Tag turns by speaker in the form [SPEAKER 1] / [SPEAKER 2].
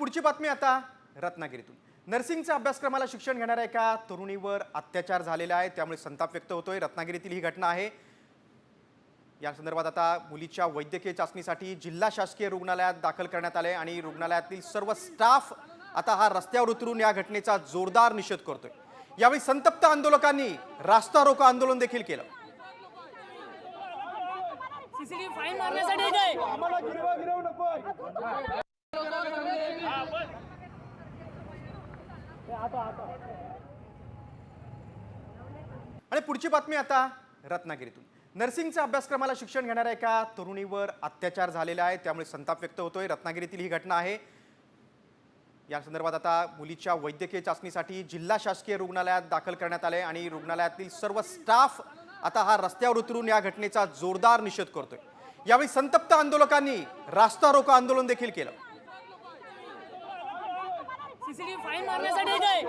[SPEAKER 1] पुढची बातमी आता रत्नागिरीतून. नर्सिंगच्या अभ्यासक्रमाला शिक्षण घेणाऱ्या एका तरुणीवर अत्याचार झालेला आहे त्यामुळे संताप व्यक्त होतोय. रत्नागिरीतील ही घटना आहे. या संदर्भात आता मुलीच्या वैद्यकीय चाचणीसाठी जिल्हा शासकीय रुग्णालयात दाखल करण्यात आले आणि रुग्णालयातील सर्व स्टाफ आता हा रस्त्यावर उतरून या घटनेचा जोरदार निषेध करतोय. यावेळी संतप्त आंदोलकांनी रास्ता रोको आंदोलन देखील केलं.
[SPEAKER 2] फाईन मारण्यासाठी येत आहे
[SPEAKER 1] आणि पुढची बातमी आता रत्नागिरीतून. नर्सिंगच्या अभ्यासक्रमाला शिक्षण घेणाऱ्या एका तरुणीवर अत्याचार झालेला आहे. त्यामुळे संताप व्यक्त होतोय. रत्नागिरीतील ही घटना आहे. या संदर्भात आता मुलीच्या वैद्यकीय चाचणीसाठी जिल्हा शासकीय रुग्णालयात दाखल करण्यात आले आणि रुग्णालयातील सर्व स्टाफ आता हा रस्त्यावर उतरून या घटनेचा जोरदार निषेध करतोय. यावेळी संतप्त आंदोलकांनी रास्ता रोको आंदोलन देखील केलं.
[SPEAKER 2] सीसीटीव्ही फाईन मारण्यासाठी येत आहे